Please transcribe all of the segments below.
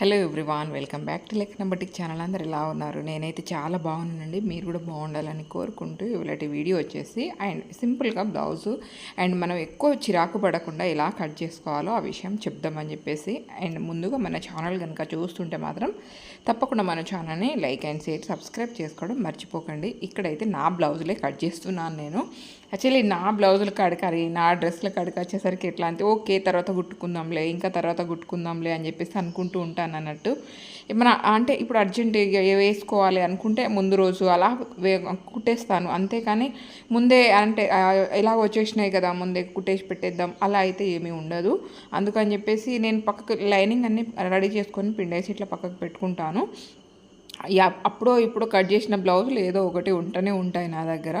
Hello everyone welcome back to లెక్ బటిక్ channel. అందరు ఎలా ఉన్నారు? నేనైతే చాలా బాగున్నానండి. మీరు కూడా బాగుండాలని కోరుకుంటూ ఇలాంటి వీడియో వచ్చేసి అండ్ సింపుల్గా బ్లౌజు అండ్ మనం ఎక్కువ చిరాకు పడకుండా ఎలా కట్ చేసుకోవాలో ఆ విషయం చెప్దామని చెప్పేసి అండ్ ముందుగా మన ఛానల్ కనుక చూస్తుంటే మాత్రం తప్పకుండా మన ఛానల్ని లైక్ అండ్ షేర్ సబ్స్క్రైబ్ చేసుకోవడం మర్చిపోకండి. ఇక్కడైతే నా బ్లౌజులే కట్ చేస్తున్నాను నేను. యాక్చువల్లీ నా బ్లౌజులు కడకాలి నా డ్రెస్ల కడక వచ్చేసరికి ఎట్లా అంటే ఓకే తర్వాత కుట్టుకుందాంలే ఇంకా తర్వాత కుట్టుకుందాంలే అని చెప్పేసి అనుకుంటూ ఉంటాను. అన్నట్టు మన అంటే ఇప్పుడు అర్జెంట్ వేసుకోవాలి అనుకుంటే ముందు రోజు అలా కుట్టేస్తాను. అంతేకాని ముందే అంటే ఇలా వచ్చేసినాయి కదా ముందే కుట్టేసి పెట్టేద్దాం. అలా అయితే ఏమీ ఉండదు. అందుకని చెప్పేసి నేను పక్కకు లైనింగ్ అన్ని రెడీ చేసుకొని పిండేసి ఇట్లా పక్కకు పెట్టుకుంటాను. అప్పుడో ఇప్పుడు కట్ చేసిన బ్లౌజులు ఏదో ఒకటి ఉంటూనే ఉంటాయి నా దగ్గర.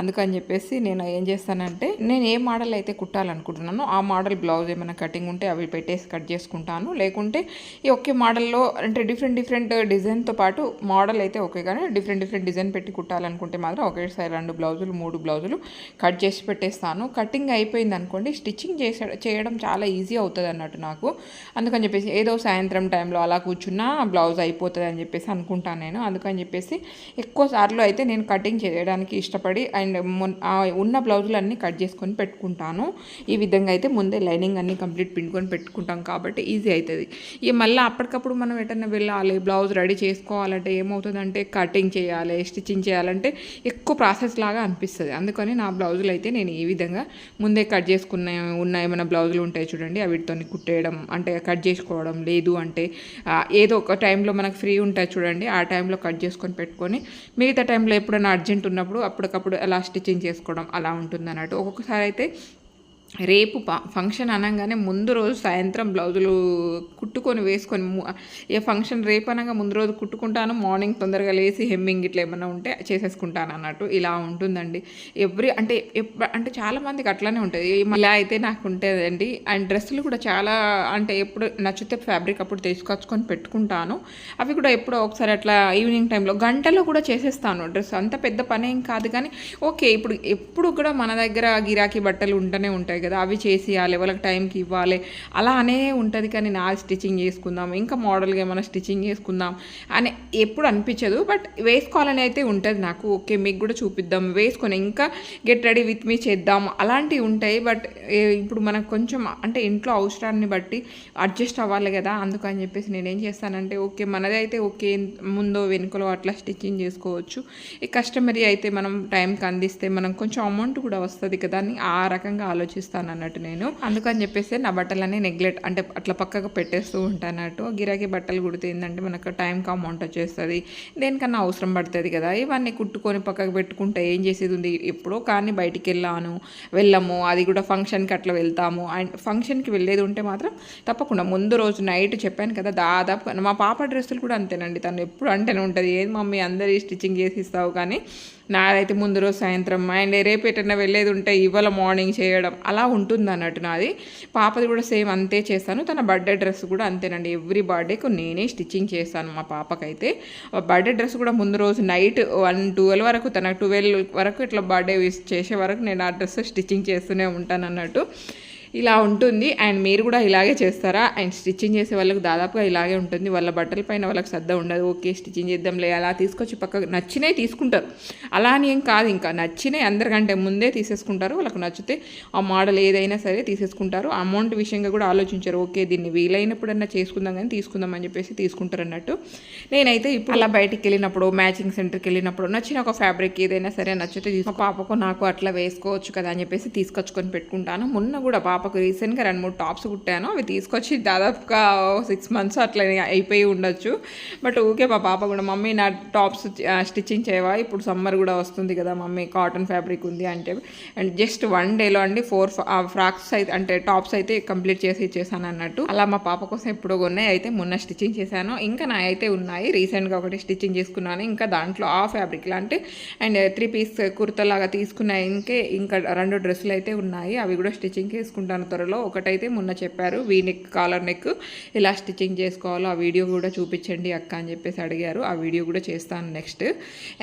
అందుకని చెప్పేసి నేను ఏం చేస్తానంటే నేను ఏ మోడల్ అయితే కుట్టాలనుకుంటున్నానో ఆ మోడల్ బ్లౌజ్ ఏమైనా కటింగ్ ఉంటే అవి పెట్టేసి కట్ చేసుకుంటాను. లేకుంటే ఈ ఒకే మోడల్లో అంటే డిఫరెంట్ డిఫరెంట్ డిజైన్తో పాటు మోడల్ అయితే ఓకే కానీ డిఫరెంట్ డిఫరెంట్ డిజైన్ పెట్టి కుట్టాలనుకుంటే మాత్రం ఒకేసారి రెండు బ్లౌజులు మూడు బ్లౌజులు కట్ చేసి పెట్టేస్తాను. కటింగ్ అయిపోయింది అనుకోండి స్టిచ్చింగ్ చేసే చేయడం చాలా ఈజీ అవుతుంది అన్నట్టు నాకు. అందుకని చెప్పేసి ఏదో సాయంత్రం టైంలో అలా కూర్చున్నా బ్లౌజ్ అయిపోతుంది అని చెప్పేసి అనుకుంటాను నేను. అందుకని చెప్పేసి ఎక్కువ సార్లు అయితే నేను కటింగ్ చేయడానికి ఇష్టపడి అండ్ ఉన్న బ్లౌజులన్నీ కట్ చేసుకొని పెట్టుకుంటాను. ఈ విధంగా అయితే ముందే లైనింగ్ అన్ని కంప్లీట్ పిండుకొని పెట్టుకుంటాం కాబట్టి ఈజీ అవుతుంది ఇక మళ్ళీ అప్పటికప్పుడు మనం ఎటన్నా వెళ్ళాలి బ్లౌజ్ రెడీ చేసుకోవాలంటే ఏమవుతుందంటే కటింగ్ చేయాలి స్టిచ్చింగ్ చేయాలంటే ఎక్కువ ప్రాసెస్ లాగా అనిపిస్తుంది. అందుకని నా బ్లౌజులు అయితే నేను ఈ విధంగా ముందే కట్ చేసుకున్న ఉన్న ఏమైనా బ్లౌజులు ఉంటాయి చూడండి అవిటితో కుట్టేయడం అంటే కట్ చేసుకోవడం లేదు అంటే ఏదో ఒక టైంలో మనకు ఫ్రీ ఉంటాయి చూడండి ఆ టైంలో కట్ చేసుకొని పెట్టుకొని మిగతా టైంలో ఎప్పుడైనా అర్జెంట్ ఉన్నప్పుడు అప్పటికప్పుడు అలా స్టిచ్చింగ్ చేసుకోవడం అలా ఉంటుంది అన్నట్టు ఒక్కొక్కసారి అయితే రేపు ఫంక్షన్ అనగానే ముందు రోజు సాయంత్రం బ్లౌజులు కుట్టుకొని వేసుకొని ఏ ఫంక్షన్ రేపు అనగా ముందు రోజు కుట్టుకుంటాను మార్నింగ్ తొందరగా లేసి హెమ్మింగ్ ఇట్లా ఏమైనా ఉంటే చేసేసుకుంటాను అన్నట్టు. ఇలా ఉంటుందండి. ఎవ్రీ అంటే అంటే చాలామందికి అట్లానే ఉంటుంది. ఇలా అయితే నాకు ఉంటుందండి. అండ్ డ్రెస్సులు కూడా చాలా అంటే ఎప్పుడు నచ్చితే ఫ్యాబ్రిక్ అప్పుడు తీసుకొచ్చుకొని పెట్టుకుంటాను. అవి కూడా ఎప్పుడో ఒకసారి అట్లా ఈవినింగ్ టైంలో గంటలో కూడా చేసేస్తాను డ్రెస్. అంత పెద్ద పని ఏం కాదు కానీ ఓకే ఇప్పుడు ఎప్పుడు కూడా మన దగ్గర గిరాకీ బట్టలు ఉంటూనే ఉంటాయి. కదా అవి చేసేయాలి వాళ్ళకి టైంకి ఇవ్వాలి. అలా అనే ఉంటుంది కానీ నా స్టిచ్చింగ్ చేసుకుందాం ఇంకా మోడల్గా ఏమైనా స్టిచ్చింగ్ చేసుకుందాం అని ఎప్పుడు అనిపించదు. బట్ వేసుకోవాలని అయితే ఉంటుంది నాకు. ఓకే మీకు కూడా చూపిద్దాం వేసుకొని ఇంకా గెట్ రెడీ విత్ మీ చేద్దాం అలాంటివి ఉంటాయి. బట్ ఇప్పుడు మనకు కొంచెం అంటే ఇంట్లో అవసరాన్ని బట్టి అడ్జస్ట్ అవ్వాలి కదా అందుకని చెప్పేసి నేనేం చేస్తానంటే ఓకే మనది అయితే ఓకే ముందో వెనుకలో అట్లా స్టిచ్చింగ్ చేసుకోవచ్చు. ఈ కస్టమరీ అయితే మనం టైంకి అందిస్తే మనం కొంచెం అమౌంట్ కూడా వస్తుంది కదా అని ఆ రకంగా చూపిస్తాను అన్నట్టు నేను. అందుకని చెప్పేసి నా బట్టలన్నీ నెగ్లెక్ట్ అంటే అట్లా పక్కకు పెట్టేస్తూ ఉంటాను అన్నట్టు గిరాకీ బట్టలు కుడితే ఏంటంటే మనకు టైంకి అమౌంట్ వచ్చేస్తుంది. దేనికన్నా అవసరం పడుతుంది కదా. ఇవన్నీ కుట్టుకొని పక్కకు పెట్టుకుంటే ఏం చేసేది ఉంది? ఎప్పుడో కానీ బయటికి వెళ్ళాను. వెళ్ళము. అది కూడా ఫంక్షన్కి అట్లా వెళ్తాము. అండ్ ఫంక్షన్కి వెళ్ళేది ఉంటే మాత్రం తప్పకుండా ముందు రోజు నైట్ చెప్పాను కదా దాదాపు మా పాప డ్రెస్సులు కూడా అంతేనండి. తను ఎప్పుడు అంటేనే ఉంటుంది. ఏది మమ్మీ అందరి స్టిచ్చింగ్ చేసి ఇస్తావు కానీ నాదైతే ముందు రోజు సాయంత్రం. అండ్ రేపు ఎటన్నా వెళ్ళేది ఉంటే ఇవాళ మార్నింగ్ చేయడం. అలా ఉంటుంది అన్నట్టు నాది. పాపది కూడా సేమ్ అంతే చేస్తాను. తన బర్త్డే డ్రెస్ కూడా అంతేనండి. ఎవ్రీ బర్త్డేకు నేనే స్టిచ్చింగ్ చేస్తాను మా పాపకైతే. బర్త్డే డ్రెస్ కూడా ముందు రోజు నైట్ వన్ ట్వెల్వ్ వరకు తన ట్వెల్వ్ వరకు ఇట్లా బర్త్డే చేసే వరకు నేను ఆ డ్రెస్ స్టిచ్చింగ్ చేస్తూనే ఉంటాను అన్నట్టు ఇలా ఉంటుంది. అండ్ మీరు కూడా ఇలాగే చేస్తారా? అండ్ స్టిచ్చింగ్ చేసే వాళ్ళకి దాదాపుగా ఇలాగే ఉంటుంది. వాళ్ళ బట్టల పైన వాళ్ళకి శ్రద్ధ ఉండదు. ఓకే స్టిచ్చింగ్ చేద్దాంలే అలా తీసుకొచ్చి పక్క నచ్చినవి తీసుకుంటారు. అలా అని ఏం కాదు ఇంకా. నచ్చినవి అందరికంటే ముందే తీసేసుకుంటారు. వాళ్ళకి నచ్చితే ఆ మోడల్ ఏదైనా సరే తీసేసుకుంటారు. అమౌంట్ విషయంగా కూడా ఆలోచించారు. ఓకే దీన్ని వీలైనప్పుడన్నా చేసుకుందాం కానీ తీసుకుందాం అని చెప్పేసి తీసుకుంటారు అన్నట్టు. నేనైతే ఇప్పుడు అలా బయటికి వెళ్ళినప్పుడు మ్యాచింగ్ సెంటర్కి వెళ్ళినప్పుడు నచ్చిన ఒక ఫ్యాబ్రిక్ ఏదైనా సరే నచ్చితే తీసు- మా పాపకు నాకు అట్లా వేసుకోవచ్చు కదా అని చెప్పేసి తీసుకొచ్చుకొని పెట్టుకుంటాను. మొన్న కూడా పాపకు రీసెంట్గా రెండు మూడు టాప్స్ కుట్టాను. అవి తీసుకొచ్చి దాదాపుగా సిక్స్ మంత్స్ అట్లా అయిపోయి ఉండొచ్చు. బట్ ఊకే మా పాప కూడా మమ్మీ నా టాప్స్ స్టిచ్చింగ్ చేయవా? ఇప్పుడు సమ్మర్ కూడా వస్తుంది కదా మమ్మీ కాటన్ ఫ్యాబ్రిక్ ఉంది అంటే అండ్ జస్ట్ వన్ డేలో అండి ఫోర్ ఫ్రాక్స్ అయితే అంటే టాప్స్ అయితే కంప్లీట్ చేసి ఇచ్చేసాను అన్నట్టు. అలా మా పాప కోసం ఎప్పుడో కొన్నాయి. అయితే మొన్న స్టిచ్చింగ్ చేశాను. ఇంకా నా అయితే ఉన్నాయి. రీసెంట్గా ఒకటి స్టిచ్చింగ్ చేసుకున్నాను. ఇంకా దాంట్లో ఆ ఫ్యాబ్రిక్ లాంటి అండ్ త్రీ పీస్ కుర్తా లాగా తీసుకున్నాయి ఇంకే ఇంకా రెండు డ్రెస్సులు అయితే ఉన్నాయి. అవి కూడా స్టిచ్చింగ్ చేసుకుంటాను చేసుకుంటాను త్వరలో. ఒకటైతే మొన్న చెప్పారు వీ నెక్ కాలర్ నెక్ ఎలా స్టిచ్చింగ్ చేసుకోవాలో ఆ వీడియో కూడా చూపించండి అక్క అని చెప్పేసి అడిగారు. ఆ వీడియో కూడా చేస్తాను నెక్స్ట్.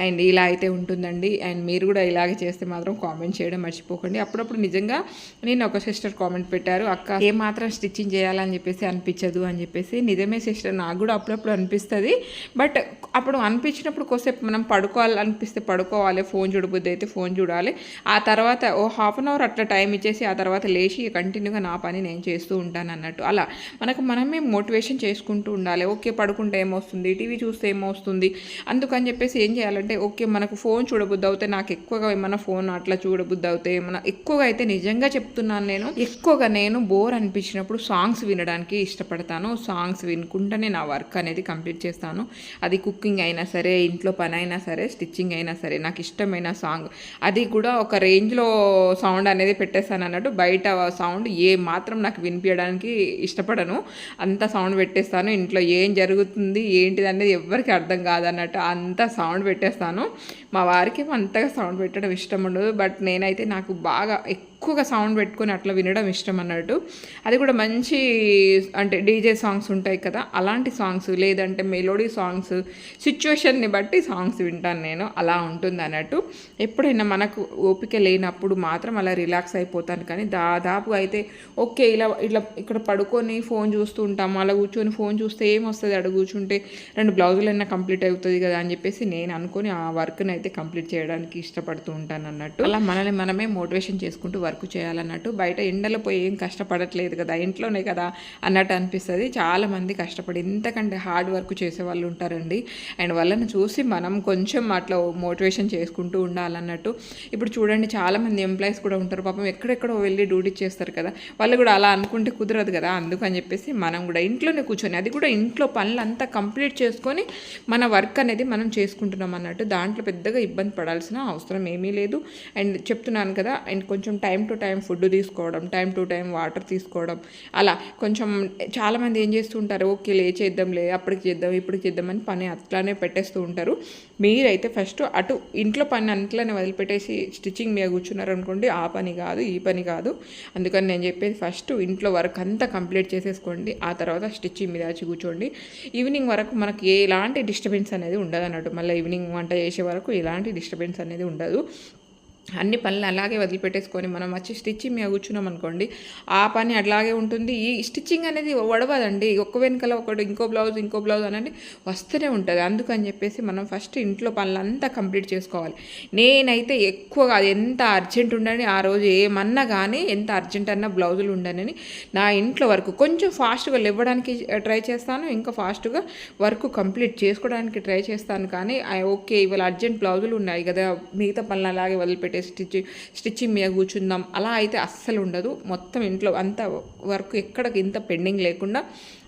అండ్ ఇలా అయితే ఉంటుందండి. అండ్ మీరు కూడా ఇలాగే చేస్తే మాత్రం కామెంట్ చేయడం మర్చిపోకండి. అప్పుడప్పుడు నిజంగా నేను ఒక సిస్టర్ కామెంట్ పెట్టారు అక్క ఏ మాత్రం స్టిచ్చింగ్ చేయాలని చెప్పేసి అనిపించదు అని చెప్పేసి. నిజమే సిస్టర్ నాకు కూడా అప్పుడప్పుడు అనిపిస్తుంది. బట్ అప్పుడు అనిపించినప్పుడు కొసేపు మనం పడుకోవాలి అనిపిస్తే పడుకోవాలి. ఫోన్ చూడబుద్ది అయితే ఫోన్ చూడాలి. ఆ తర్వాత ఓ హాఫ్ అన్ అవర్ అట్లా టైం ఇచ్చేసి ఆ తర్వాత లేచి కంటిన్యూగా నా పని నేను చేస్తూ ఉంటాను అన్నట్టు. అలా మనకు మనమే మోటివేషన్ చేసుకుంటూ ఉండాలి. ఓకే పడుకుంటే ఏమొస్తుంది? టీవీ చూస్తే ఏమొస్తుంది? అందుకని చెప్పేసి ఏం చేయాలంటే ఓకే మనకు ఫోన్ చూడబుద్ధి అవుతే నాకు ఎక్కువగా ఏమైనా ఫోన్ అట్లా చూడబుద్ధి అవుతే ఏమైనా ఎక్కువగా అయితే నిజంగా చెప్తున్నాను నేను ఎక్కువగా నేను బోర్ అనిపించినప్పుడు సాంగ్స్ వినడానికి ఇష్టపడతాను. సాంగ్స్ వినుకుంటేనే నా వర్క్ అనేది కంప్లీట్ చేస్తాను. అది కుకింగ్ అయినా సరే ఇంట్లో పని అయినా సరే స్టిచ్చింగ్ అయినా సరే నాకు ఇష్టమైన సాంగ్. అది కూడా ఒక రేంజ్లో సౌండ్ అనేది పెట్టేస్తాను అన్నట్టు బయట సౌండ్ ఏ మాత్రం నాకు వినిపించడానికి ఇష్టపడను. అంత సౌండ్ పెట్టేస్తాను. ఇంట్లో ఏం జరుగుతుంది ఏంటిది అనేది ఎవరికి అర్థం కాదన్నట్టు అంత సౌండ్ పెట్టేస్తాను. మా వారికి అంతగా సౌండ్ పెట్టడం ఇష్టం ఉండదు. బట్ నేనైతే నాకు బాగా ఎక్కువగా సౌండ్ పెట్టుకొని అట్లా వినడం ఇష్టం అన్నట్టు. అది కూడా మంచి అంటే డీజే సాంగ్స్ ఉంటాయి కదా అలాంటి సాంగ్స్ లేదంటే మెలోడీ సాంగ్స్ సిచ్యువేషన్ని బట్టి సాంగ్స్ వింటాను నేను అలా ఉంటుంది అన్నట్టు. ఎప్పుడైనా మనకు ఓపిక లేనప్పుడు మాత్రం అలా రిలాక్స్ అయిపోతాను కానీ దాదాపుగా అయితే ఓకే ఇలా ఇట్లా ఇక్కడ పడుకొని ఫోన్ చూస్తూ ఉంటాము అలా కూర్చొని ఫోన్ చూస్తే ఏమొస్తుంది? అక్కడ కూర్చుంటే రెండు బ్లౌజులైనా కంప్లీట్ అవుతుంది కదా అని చెప్పేసి నేను అనుకుని ఆ వర్క్ని అయితే కంప్లీట్ చేయడానికి ఇష్టపడుతూ ఉంటాను అన్నట్టు. అలా మనల్ని మనమే మోటివేషన్ చేసుకుంటూ వర్క్ చేయాలన్నట్టు బయట ఎండలో పోయి ఏం కష్టపడట్లేదు కదా ఇంట్లోనే కదా అన్నట్టు అనిపిస్తుంది. చాలామంది కష్టపడి ఇంతకంటే హార్డ్ వర్క్ చేసే వాళ్ళు ఉంటారండి. అండ్ వాళ్ళని చూసి మనం కొంచెం అట్లా మోటివేషన్ చేసుకుంటూ ఉండాలన్నట్టు. ఇప్పుడు చూడండి చాలామంది ఎంప్లాయీస్ కూడా ఉంటారు. పాపం ఎక్కడెక్కడో వెళ్ళి డ్యూటీ చేస్తారు కదా వాళ్ళు కూడా అలా అనుకుంటే కుదరదు కదా. అందుకని చెప్పేసి మనం కూడా ఇంట్లోనే కూర్చొని అది కూడా ఇంట్లో పనులంతా కంప్లీట్ చేసుకొని మన వర్క్ అనేది మనం చేసుకుంటున్నాం అన్నట్టు. దాంట్లో పెద్దగా ఇబ్బంది పడాల్సిన అవసరం ఏమీ లేదు. అండ్ చెప్తున్నాను కదా అండ్ కొంచెం time time to time food తీసుకోవడం టైం టు టైం వాటర్ తీసుకోవడం అలా కొంచెం చాలామంది ఏం చేస్తుంటారు ఓకే లే చేద్దాంలే అప్పటికి చేద్దాం ఇప్పటికి చేద్దామని పని అట్లానే పెట్టేస్తూ ఉంటారు. మీరైతే ఫస్ట్ అటు ఇంట్లో పని అంట్లోనే వదిలిపెట్టేసి స్టిచ్చింగ్ మీద కూర్చున్నారు అనుకోండి ఆ పని కాదు ఈ పని కాదు. అందుకని నేను చెప్పేది ఫస్ట్ ఇంట్లో వర్క్ అంతా కంప్లీట్ చేసేసుకోండి ఆ తర్వాత స్టిచ్చింగ్ మీద వచ్చి కూర్చోండి. ఈవినింగ్ వరకు మనకి ఎలాంటి డిస్టర్బెన్స్ అనేది ఉండదు అన్నట్టు మళ్ళీ ఈవినింగ్ వంట చేసే వరకు ఎలాంటి డిస్టర్బెన్స్ అనేది ఉండదు. అన్ని పనులు అలాగే వదిలిపెట్టేసుకొని మనం వచ్చి స్టిచ్చింగ్ మీద కూర్చున్నాం అనుకోండి ఆ పని అట్లాగే ఉంటుంది. ఈ స్టిచ్చింగ్ అనేది వడవదండి ఒక్క వెనుకల ఒకటి ఇంకో బ్లౌజ్ ఇంకో బ్లౌజ్ అనేది వస్తూనే ఉంటుంది. అందుకని చెప్పేసి మనం ఫస్ట్ ఇంట్లో పనులంతా కంప్లీట్ చేసుకోవాలి. నేనైతే ఎక్కువగా అది ఎంత అర్జెంట్ ఉండని ఆ రోజు ఏమన్నా కానీ ఎంత అర్జెంట్ అన్న బ్లౌజులు ఉండనని నా ఇంట్లో వరకు కొంచెం ఫాస్ట్గా లేవడానికి ట్రై చేస్తాను. ఇంకా ఫాస్ట్గా వర్క్ కంప్లీట్ చేసుకోవడానికి ట్రై చేస్తాను. కానీ ఓకే ఇవాళ అర్జెంట్ బ్లౌజులు ఉన్నాయి కదా మిగతా పనులు అలాగే వదిలిపెట్టి పెట్టే స్టిచ్చింగ్ స్టిచ్చింగ్ మీద కూర్చుందాం అలా అయితే అస్సలు ఉండదు. మొత్తం ఇంట్లో అంత వర్క్ ఎక్కడికి ఇంత పెండింగ్ లేకుండా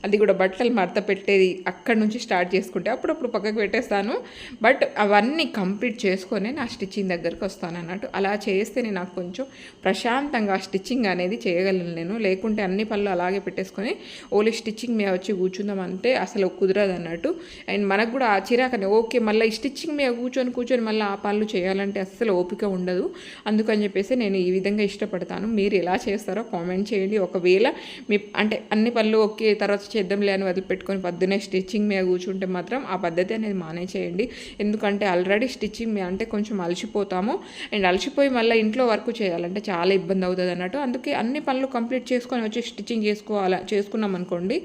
అది కూడా బట్టలు మడత పెట్టేది అక్కడి నుంచి స్టార్ట్ చేసుకుంటే అప్పుడప్పుడు పక్కకు పెట్టేస్తాను. బట్ అవన్నీ కంప్లీట్ చేసుకొని నా స్టిచ్చింగ్ దగ్గరికి వస్తాను అన్నట్టు. అలా చేస్తేనే నాకు కొంచెం ప్రశాంతంగా స్టిచ్చింగ్ అనేది చేయగలను నేను. లేకుంటే అన్ని పనులు అలాగే పెట్టేసుకొని ఓన్లీ స్టిచ్చింగ్ మీద వచ్చి కూర్చుందాం అంటే అసలు కుదరదు అన్నట్టు. అండ్ మనకు కూడా ఆ చిరాకనే ఓకే మళ్ళీ స్టిచ్చింగ్ మీద కూర్చొని కూర్చొని మళ్ళీ ఆ పనులు చేయాలంటే అస్సలు ఓపిక ఉండదు. అందుకని చెప్పేసి నేను ఈ విధంగా ఇష్టపడతాను. మీరు ఎలా చేస్తారో కామెంట్ చేయండి. ఒకవేళ మీ అంటే అన్ని పనులు ఓకే తర్వాత చేద్దాంలే అని వదిలిపెట్టుకొని పొద్దున్నే స్టిచ్చింగ్ మీద కూర్చుంటే మాత్రం ఆ పద్ధతి అనేది మానే చేయండి ఎందుకంటే ఆల్రెడీ స్టిచ్చింగ్ మీద అంటే కొంచెం అలసిపోతాము. అండ్ అలసిపోయి మళ్ళీ ఇంట్లో వర్క్ చేయాలంటే చాలా ఇబ్బంది అవుతుంది అన్నట్టు. అందుకే అన్ని పనులు కంప్లీట్ చేసుకొని వచ్చి స్టిచ్చింగ్ చేసుకోవాలా చేసుకున్నాం అనుకోండి.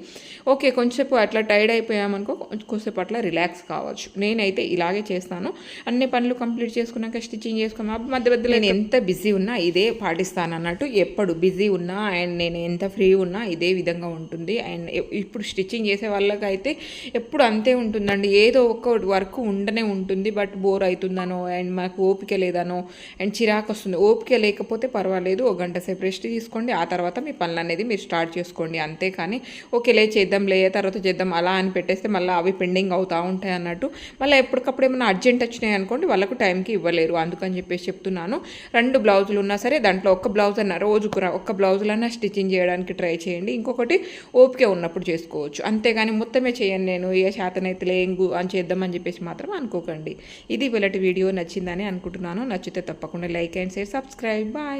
ఓకే కొంచెంసేపు అట్లా టైర్డ్ అయిపోయామనుకో కొంచెంసేపు అట్లా రిలాక్స్ కావచ్చు. నేనైతే ఇలాగే చేస్తాను. అన్ని పనులు కంప్లీట్ చేసుకున్నాక స్టిచ్చింగ్ చేసుకున్నాం. మధ్య మధ్యలో నేను ఎంత బిజీ ఉన్నా ఇదే పాటిస్తాను అన్నట్టు ఎప్పుడు బిజీ ఉన్నా అండ్ నేను ఎంత ఫ్రీ ఉన్నా ఇదే విధంగా ఉంటుంది. అండ్ ఇప్పుడు స్టిచ్చింగ్ చేసే వాళ్ళకి అయితే ఎప్పుడు అంతే ఉంటుందండి. ఏదో ఒక వర్క్ ఉండనే ఉంటుంది బట్ బోర్ అవుతుందనో అండ్ మాకు ఓపిక లేదనో అండ్ చిరాకు వస్తుంది. ఓపిక లేకపోతే పర్వాలేదు ఒక గంట సేపు రెస్ట్ తీసుకోండి ఆ తర్వాత మీ పనులు అనేది మీరు స్టార్ట్ చేసుకోండి అంతేకాని ఓకే లే చేద్దాం లే తర్వాత చేద్దాం అలా అని పెట్టేస్తే మళ్ళీ అవి పెండింగ్ అవుతూ ఉంటాయి అన్నట్టు. మళ్ళీ ఎప్పటికప్పుడు ఏమైనా అర్జెంట్ వచ్చినాయి అనుకోండి వాళ్ళకు టైంకి ఇవ్వలేరు. అందుకని చెప్పేసి చెప్తున్నాను. రెండు బ్లౌజులు ఉన్నా సరే దాంట్లో ఒక్క బ్లౌజ్ అన్న రోజుకు ఒక్క బ్లౌజులన్నా స్టిచ్చింగ్ చేయడానికి ట్రై చేయండి. ఇంకొకటి ఓపిక ఉన్నప్పుడు చేసుకోవచ్చు. అంతేగాని మొత్తమే చేయండి నేను. ఏ శాతనైతే లేంగు అని చేద్దామని చెప్పేసి మాత్రం అనుకోకండి. ఇది వీళ్ళటి వీడియో నచ్చిందని అనుకుంటున్నాను. నచ్చితే తప్పకుండా like and share subscribe. Bye